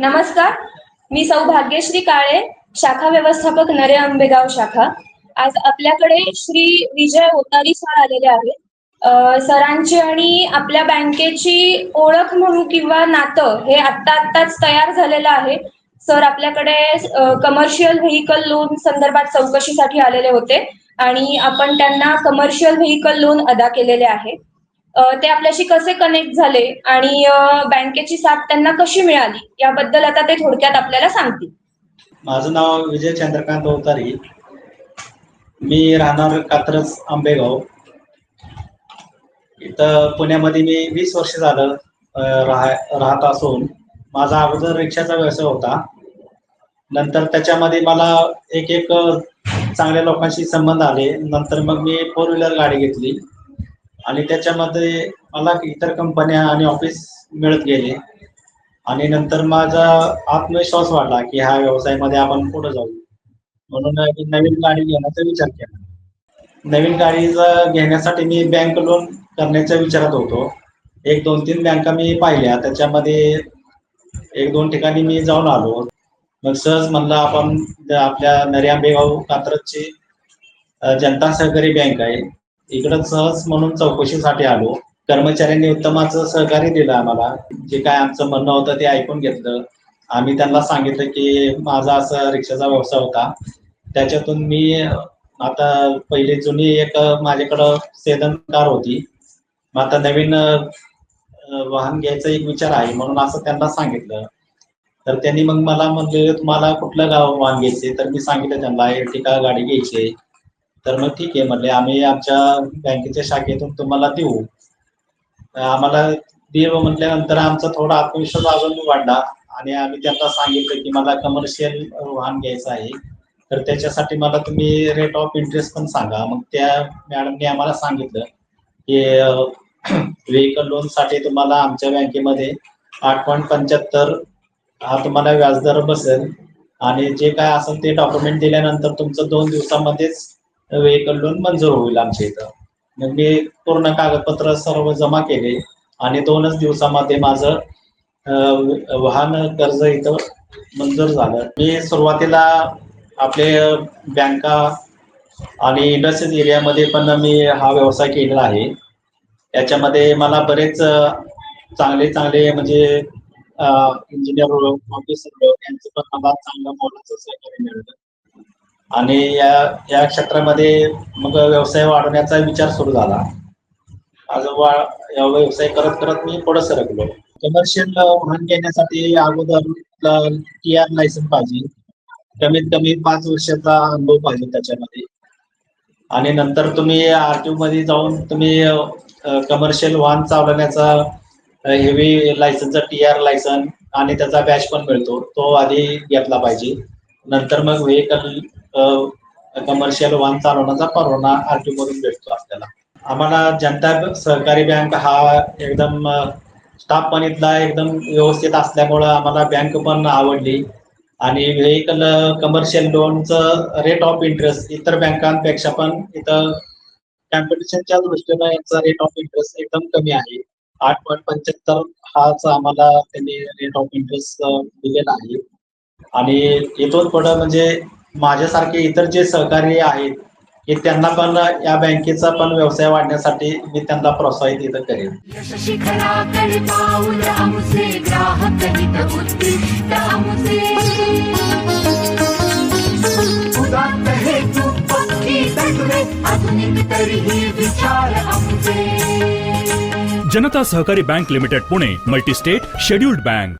नमस्कार. मी सौ भाग्यश्री काळे शाखा व्यवस्थापक नरे आंबेगाव शाखा. आज आपल्याकडे श्री विजय ओतारी सर आलेले आहेत सरांची आणि आपल्या बँकेची ओळख म्हणून किंवा नातं हे आत्ता आत्ताच तयार झालेलं आहे. सर आपल्याकडे कमर्शियल व्हेकल लोन संदर्भात चौकशीसाठी आलेले होते आणि आपण त्यांना कमर्शियल व्हेकल लोन अदा केलेले आहे. ते आपल्याशी कसे कनेक्ट झाले आणि बँकेची साथ त्यांना कशी मिळाली याबद्दल आता ते थोडक्यात आपल्याला सांगतील. माझं नाव विजय चंद्रकांत अवतारी. मी राहणार कात्रज आंबेगाव. इथं पुण्यामध्ये मी वीस वर्ष झालं राह राहत असून. माझा अगोदर रिक्षाचा व्यवसाय होता. नंतर त्याच्यामध्ये मला एक एक चांगल्या लोकांशी संबंध आले. नंतर मग मी फोर व्हीलर गाडी घेतली. आणि त्याच्यामध्ये मला इतर कंपन्या आणि ऑफिस मिळत गेले. आणि नंतर माझा आत्मविश्वास वाढला की ह्या व्यवसायामध्ये आपण पुढे जाऊ. म्हणून मी नवीन गाडी घेण्याचा विचार केला. नवीन गाडी घेण्यासाठी मी बँक लोन करण्याच्या विचारात होतो. एक दोन तीन बँका मी पाहिल्या. त्याच्यामध्ये एक दोन ठिकाणी मी जाऊन आलो. मग सहज म्हणलं आपण आपल्या नर्यांबे आंबेगाव कात्रजची जनता सहकारी बँक आहे. इकडं सहज म्हणून चौकशीसाठी आलो. कर्मचाऱ्यांनी उत्तमाचं सहकार्य दिलं आम्हाला. जे काय आमचं म्हणणं होतं ते ऐकून घेतलं. आम्ही त्यांना सांगितलं की माझा असा रिक्षाचा व्यवसाय होता. त्याच्यातून मी आता पहिली जुनी एक माझ्याकडं सेदन कार होती. मग आता नवीन वाहन घ्यायचा एक विचार आहे. म्हणून असं त्यांना सांगितलं. तर त्यांनी मग मला म्हणले तुम्हाला कुठलं गाव वाहन घ्यायचे तर मी सांगितलं त्यांना एर्टिका गाडी घ्यायची आहे. तर मग ठीक आहे म्हणले आम्ही आमच्या बँकेच्या शाखेतून तुम्हाला देऊ. आम्हाला देव म्हटल्यानंतर आमचा थोडा आत्मविश्वास अजून वाढला आणि आम्ही त्यांना सांगितलं की मला कमर्शियल वाहन घ्यायचं आहे. तर त्याच्यासाठी मला तुम्ही रेट ऑफ इंटरेस्ट पण सांगा. मग त्या मॅडमने आम्हाला सांगितलं की व्हेकल लोनसाठी तुम्हाला आमच्या बँकेमध्ये आठ पॉईंट पंच्याहत्तर हा तुम्हाला व्याजदर बसेल. आणि जे काय असेल ते डॉक्युमेंट दिल्यानंतर तुमचं दोन दिवसामध्येच वेहिकल लोन मंजूर होईल आमच्या इथं. मग मी पूर्ण कागदपत्र सर्व जमा केले आणि दोनच दिवसामध्ये माझं वाहन कर्ज इथं मंजूर झालं. मी सुरुवातीला आपले बँका आणि इंडस्ट्रीज एरियामध्ये पण मी हा व्यवसाय केलेला आहे. याच्यामध्ये मला बरेच चांगले चांगले म्हणजे इंजिनियर ऑफिसर यांचं पण मला चांगलं मोलाचं सहकार्य मिळतं आणि या या क्षेत्रामध्ये मग व्यवसाय वाढवण्याचा विचार सुरू झाला. आज वा या व्यवसाय करत करत मी पुढे सरकलो कमर्शियल वाहन घेण्यासाठी अगोदर टी आर लायसन पाहिजे. कमीत कमी पाच वर्षाचा अनुभव पाहिजे त्याच्यामध्ये. आणि नंतर तुम्ही आरटीओ मध्ये जाऊन तुम्ही कमर्शियल वाहन चालवण्याचा हेवी लायसनचा टी आर लायसन आणि त्याचा बॅच पण मिळतो. तो आधी घेतला पाहिजे. नंतर मग व्हेकल कमर्शियल वाहन चालवण्याचा परवाना आरटी मधून भेटतो आपल्याला. आम्हाला जनता सहकारी बँक हा एकदम स्टाफ पण इथला एकदम व्यवस्थित असल्यामुळं आम्हाला बँक पण आवडली. आणि व्हेकल कमर्शियल लोनचं रेट ऑफ इंटरेस्ट इतर बँकांपेक्षा पण इथं कॉम्पिटिशनच्या दृष्टीनं यांचा रेट ऑफ इंटरेस्ट एकदम कमी आहे. आठ पॉईंट पंच्याहत्तर हाच आम्हाला त्यांनी रेट ऑफ इंटरेस्ट दिलेला आहे. आणि इथून पुढं म्हणजे माझ्यासारखे इतर जे सहकारी आहेत की त्यांना पण या बँकेचा पण व्यवसाय वाढण्यासाठी मी त्यांना प्रोत्साहित इथं करेन. Janata Sahakari bank limited Pune multistate scheduled bank.